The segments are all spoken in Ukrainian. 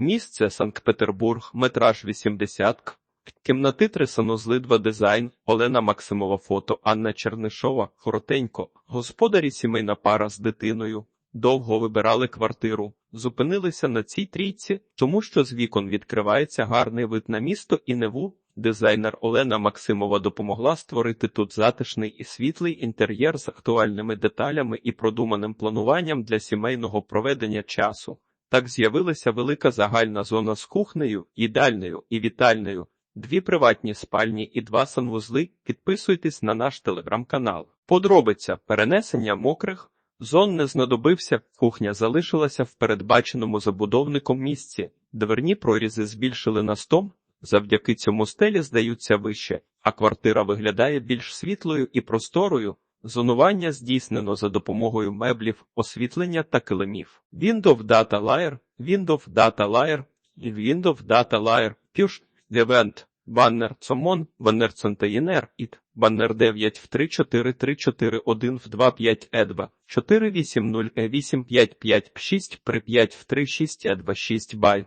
Місце Санкт-Петербург, метраж 80 к. Кімнати три санузли 2 дизайн, Олена Максимова фото, Анна Чернишова, коротенько. Господарі сімейна пара з дитиною. Довго вибирали квартиру. Зупинилися на цій трійці, тому що з вікон відкривається гарний вид на місто і Неву. Дизайнер Олена Максимова допомогла створити тут затишний і світлий інтер'єр з актуальними деталями і продуманим плануванням для сімейного проведення часу. Так з'явилася велика загальна зона з кухнею, їдальнею і вітальнею, дві приватні спальні і два санвузли. Підписуйтесь на наш телеграм-канал. Подробиця перенесення мокрих зон не знадобився. Кухня залишилася в передбаченому забудовником місці. Дверні прорізи збільшили на 100, Завдяки цьому стелі здаються вище, а квартира виглядає більш світлою і просторою. Зонування здійснено за допомогою меблів, освітлення та килимів. Windows Data Layer, Windows Data Layer, Windows Data Layer, Push, Event, Banner Common, Banner Container, IT, Banner 9 в 34341 в 25 EDVA, 480 E855 при 5 в 36 EDVA 6 BY.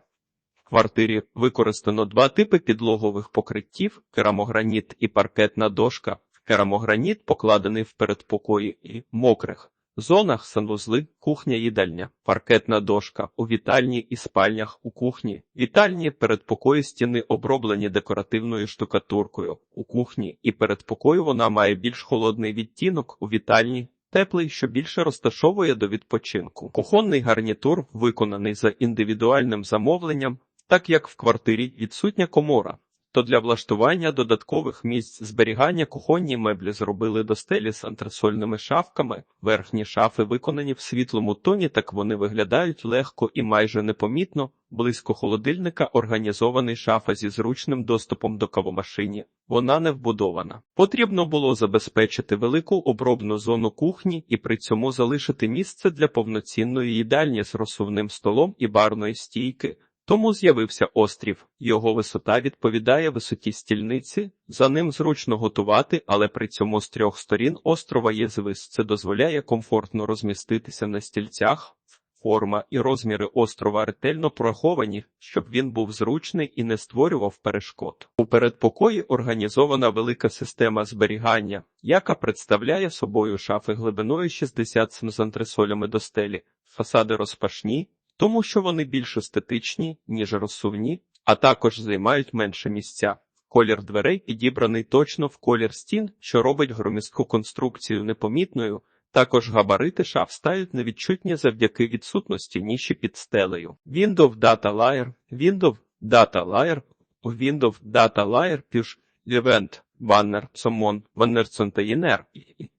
В квартирі використано два типи підлогових покриттів: керамограніт і паркетна дошка. Керамограніт покладений в передпокої і мокрих зонах санвузли, кухня, їдальня, паркетна дошка у вітальні і спальнях у кухні. Вітальні передпокої стіни оброблені декоративною штукатуркою. У кухні і передпокою вона має більш холодний відтінок у вітальні. Теплий, що більше розташовує до відпочинку. Кухонний гарнітур виконаний за індивідуальним замовленням, так як в квартирі відсутня комора, то для влаштування додаткових місць зберігання кухонні меблі зробили до стелі з антресольними шафками. Верхні шафи виконані в світлому тоні, так вони виглядають легко і майже непомітно. Близько холодильника організований шафа зі зручним доступом до кавомашині. Вона не вбудована. Потрібно було забезпечити велику обробну зону кухні і при цьому залишити місце для повноцінної їдальні з розсувним столом і барної стійки. Тому з'явився острів, його висота відповідає висоті стільниці, за ним зручно готувати, але при цьому з трьох сторін острова є звис. Це дозволяє комфортно розміститися на стільцях. Форма і розміри острова ретельно прораховані, щоб він був зручний і не створював перешкод. У передпокої організована велика система зберігання, яка представляє собою шафи глибиною 60 см з антресолями до стелі, фасади розпашні, тому що вони більш естетичні, ніж розсувні, а також займають менше місця. Колір дверей підібраний точно в колір стін, що робить громістку конструкцію непомітною. Також габарити шаф стають невідчутні завдяки відсутності ніші під стелею. Windows Data Layer, Windows Data Layer, Windows Data Layer, Push, Event, Banner, Summon, Banner Container,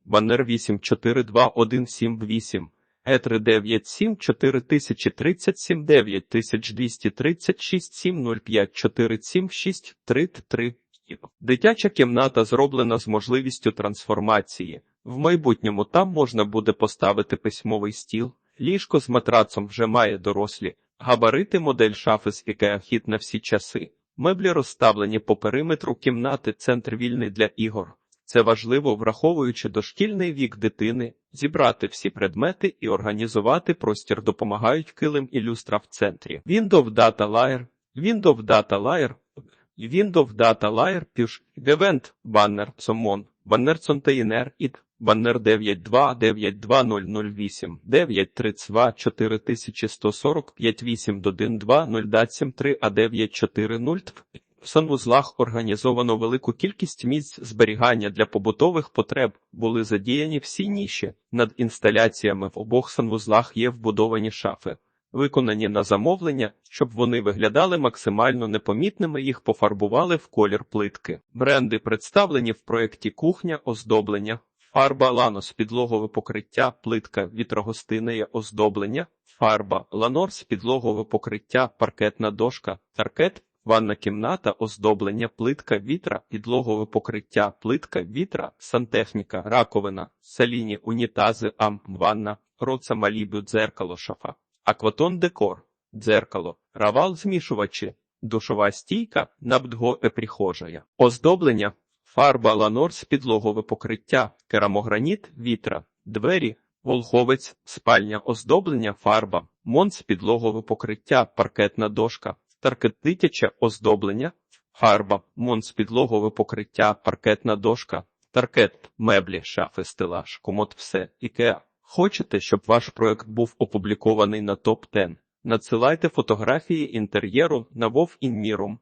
Banner 842178. Е397 4037 9236 705 476 33 Дитяча кімната зроблена з можливістю трансформації. В майбутньому там можна буде поставити письмовий стіл. Ліжко з матрацом вже має дорослі. Габарити модель шафи з хід на всі часи. Меблі розставлені по периметру кімнати, центр вільний для ігор. Це важливо, враховуючи дошкільний вік дитини, зібрати всі предмети і організувати простір допомагають килим і люстра в центрі. Windows Data Layer, Windows Data Layer, Windows Data Layer, Push, Event, Banner, Summon, Banner Container, IT, Banner 9292008, 932 4145 8 а 940 в санвузлах організовано велику кількість місць зберігання для побутових потреб, були задіяні всі ніші. Над інсталяціями в обох санвузлах є вбудовані шафи, виконані на замовлення, щоб вони виглядали максимально непомітними, їх пофарбували в колір плитки. Бренди представлені в проєкті кухня, оздоблення, фарба ланос, підлогове покриття, плитка вітрогостинеє оздоблення, фарба ланорс, підлогове покриття, паркетна дошка, таркет. Ванна кімната, оздоблення, плитка вітра, підлогове покриття, плитка вітра, сантехніка, раковина, саліні, унітази, ам, ванна, роца малібю, дзеркало, шафа, акватон декор, дзеркало, равал змішувачі, душова стійка, набдго прихожая, оздоблення, фарба ланорс, підлогове покриття, керамограніт, вітра, двері, Волховець, спальня, оздоблення, фарба, монц, підлогове покриття, паркетна дошка, таркет дитяче оздоблення, фарба, монц, підлогове покриття, паркетна дошка, таркет, меблі, шафи, стелаж, комод, все, ікеа. Хочете, щоб ваш проект був опублікований на топ 10 Надсилайте фотографії інтер'єру на Вов Інмірум.